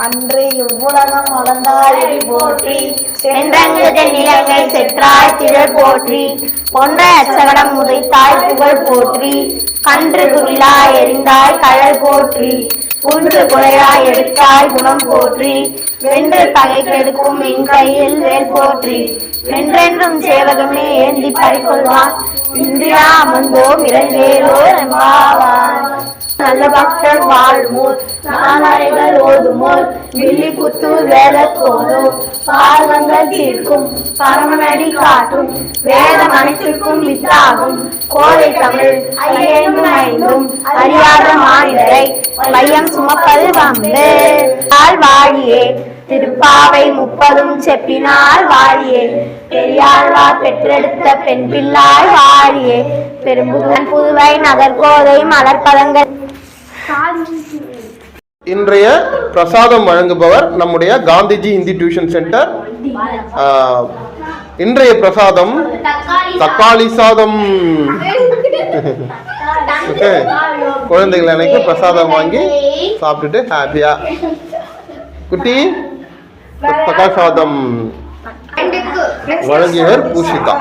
அன்று இவ்வுலகம் அளந்தாயடி போற்றி செற்றாய் திரள் போற்றி பொன்ற அச்சகடம் முதைத்தாய் புகழ் போற்றி கன்று குவிலாய் எரிந்தாய் கழல் போற்றி குன்று குறையாய் எடுத்தாய் குணம் போற்றி வென்று பகை கெடுக்கும் என் கையில் வேல் போற்றி வென்றென்றும் சேவகமே ஏந்தி பறிக்கொள்வான் இன்றியா அமர்ந்தோம் இரண்டேரோ நம்பா நல்ல பக்தர் வாழ்மோர் நானறைகள் ஓதுமோர் வில்லி புத்தூர் வேத போதும் தீர்க்கும் பரமநடி காட்டும் வேதம் அனைத்திற்கும் வித்தாகும் கோவை தமிழ் ஐயேனும் ஐந்தும் அறியாத மாநிலரை மையம் சுமப்பது வந்து வாழியே திருப்பாவை முப்பதும் செப்பினால் வாழியே. பெரியாழ்வார் பெற்றெடுத்த பெண் பிள்ளாய் வாழியே. பெரும்புகன் புதுவை நகர்கோதை மலர்பதங்கள் இன்றைய பிரசாதம் வழங்குபவர் நம்முடைய காந்திஜி ஹிந்தி டியூஷன் சென்டர். இன்றைய பிரசாதம் தக்காளி சாதம். குழந்தைகள் அன்னைக்கு பிரசாதம் வாங்கி சாப்பிட்டுட்டு ஹாப்பியா குட்டி தக்காளி சாதம். வழங்கியவர் பூஷிதா.